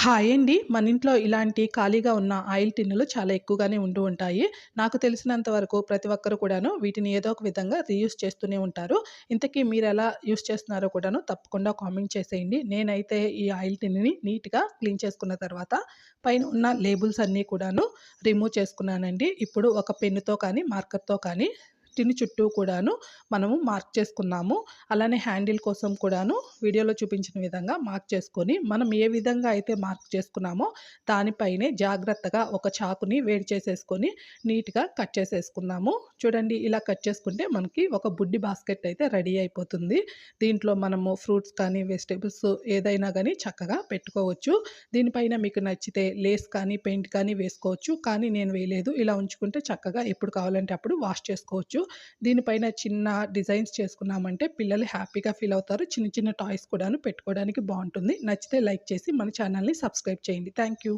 Hi అండి. మన ఇంట్లో ఇలాంటి ఖాళీగా ఉన్న ఆయిల్ టిన్నులు చాలా ఎక్కువగానే ఉంటూ ఉంటాయి. నాకు తెలిసినంత వరకు ప్రతి ఒక్కరు కూడాను వీటిని ఏదో ఒక విధంగా రీయూస్ చేస్తూనే ఉంటారు. ఇంతకీ మీరు ఎలా యూస్ చేస్తున్నారో కూడాను తప్పకుండా కామెంట్ చేసేయండి. నేనైతే ఈ ఆయిల్ టిన్‌ని నీట్‌గా క్లీన్ చేసుకున్న తర్వాత పైన ఉన్న లేబుల్స్ అన్నీ కూడాను రిమూవ్ చేసుకున్నానండి. ఇప్పుడు ఒక పెన్నుతో కానీ, మార్కర్‌తో కానీ టిన్ చుట్టూ కూడాను మనము మార్క్ చేసుకున్నాము. అలానే హ్యాండిల్ కోసం కూడాను వీడియోలో చూపించిన విధంగా మార్క్ చేసుకొని, మనం ఏ విధంగా అయితే మార్క్ చేసుకున్నామో దానిపైనే జాగ్రత్తగా ఒక చాకుని వేడి చేసేసుకొని నీట్‌గా కట్ చేసేసుకున్నాము చూడండి ఇలా కట్ చేసుకుంటే మనకి ఒక బుడ్డి బాస్కెట్ అయితే రెడీ అయిపోతుంది. దీంట్లో మనము ఫ్రూట్స్ కానీ, వెజిటేబుల్స్ ఏదైనా కానీ చక్కగా పెట్టుకోవచ్చు. దీనిపైన మీకు నచ్చితే లేస్ కానీ, పెయింట్ కానీ వేసుకోవచ్చు. కానీ నేను వేయలేదు. ఇలా ఉంచుకుంటే చక్కగా ఎప్పుడు కావాలంటే అప్పుడు వాష్ చేసుకోవచ్చు. దీనిపైన చిన్న డిజైన్స్ చేసుకున్నామంటే పిల్లలు హ్యాపీగా ఫీల్ అవుతారు. చిన్న చిన్న టాయ్స్ కూడాను పెట్టుకోవడానికి బాగుంటుంది నచ్చితే లైక్ చేసి మన ఛానల్‌ని సబ్స్క్రైబ్ చేయండి. Thank you.